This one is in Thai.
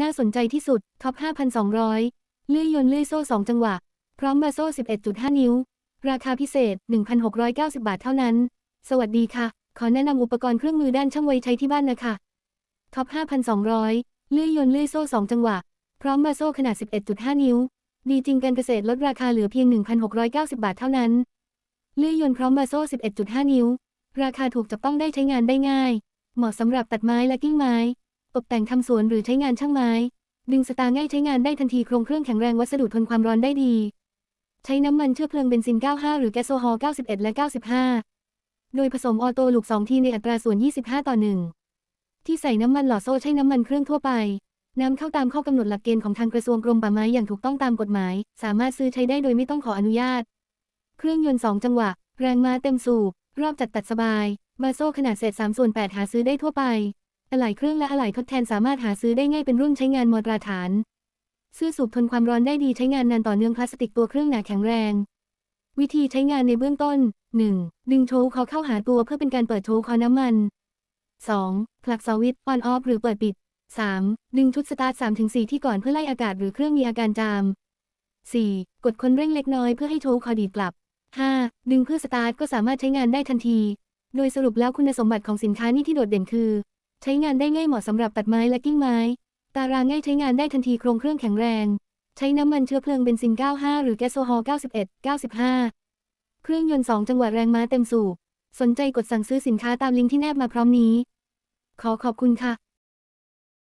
น่าสนใจที่สุด ท็อป 5,200 เลื่อยยนเลื่อยโซ่ 2 จังหวะ พร้อมบาโซ่ 11.5 นิ้ว ราคาพิเศษ 1,690 บาทเท่านั้น สวัสดีค่ะ ขอแนะนำอุปกรณ์เครื่องมือด้านช่างไว้ใช้ที่บ้านนะคะ ท็อป 5,200 เลื่อยยนเลื่อยโซ่ 2 จังหวะ พร้อมบาโซ่ขนาด 11.5 นิ้ว ดีจริงการเกษตรลดราคาเหลือเพียง 1,690 บาทเท่านั้น เลื่อยยนพร้อมบาโซ่ 11.5 นิ้ว ราคาถูกจับต้องได้ใช้งานได้ง่าย เหมาะสำหรับตัดไม้และกิ้งไม้ ตกแต่งทำสวนหรือใช้งานช่างไม้ ดึงสตาร์ง่ายใช้งานได้ทันทีโครงเครื่องแข็งแรงวัสดุทนความร้อนได้ดี ใช้น้ำมันเชื้อเพลิงเบนซิน 95 หรือแก๊สโซฮอล์ 91 และ 95 โดยผสมออโต้ลูก 2 ทีในอัตราส่วน 25 ต่อ 1 ที่ใส่น้ำมันหล่อโซ่ใช้น้ำมันเครื่องทั่วไปนำเข้าตามข้อกำหนดหลักเกณฑ์ของทางกระทรวงกรมป่าไม้อย่างถูกต้องตามกฎหมาย สามารถซื้อใช้ได้โดยไม่ต้องขออนุญาต เครื่องยนต์ 2 จังหวะ แรงม้าเต็มสูบ รอบจัดตัดสบาย บาโซ่ขนาดเศษ3ส่วน8หาซื้อได้ทั่วไป อะไหล่เครื่องและอะไหล่ทดแทนสามารถหาซื้อได้ง่ายเป็นรุ่นใช้งานมอตราฐานเสื้อสูบทนความร้อนได้ดีใช้งานนานต่อเนื่องพลาสติกตัวเครื่องหนาแข็งแรง วิธีใช้งานในเบื้องต้น 1. ดึงโชว์คอเข้าหาตัวเพื่อเป็นการเปิดโชว์คอน้ำมัน 2. ผลักสวิตช์ออนออฟหรือเปิดปิด 3. ดึงชุดสตาร์ท3-4 ที่ก่อนเพื่อไล่อากาศหรือเครื่องมีอาการจาม 4. กดคนเร่งเล็กน้อยเพื่อให้โชว์คอดีดกลับ 5. ดึงเพื่อสตาร์ทก็สามารถใช้งานได้ทันที โดยสรุปแล้วคุณสมบัติของสินค้านี้ที่โดดเด่นคือ ใช้งานได้ง่ายเหมาะสำหรับตัดไม้และกิ้งไม้ ตารางง่ายใช้งานได้ทันทีโครงเครื่องแข็งแรง ใช้น้ำมันเชื้อเพลิงเบนซิน 95 หรือแก๊สโซฮอล์91 95 เครื่องยนต์ 2 จังหวะแรงม้าเต็มสูบ สนใจกดสั่งซื้อสินค้าตามลิงก์ที่แนบมาพร้อมนี้ ขอขอบคุณค่ะ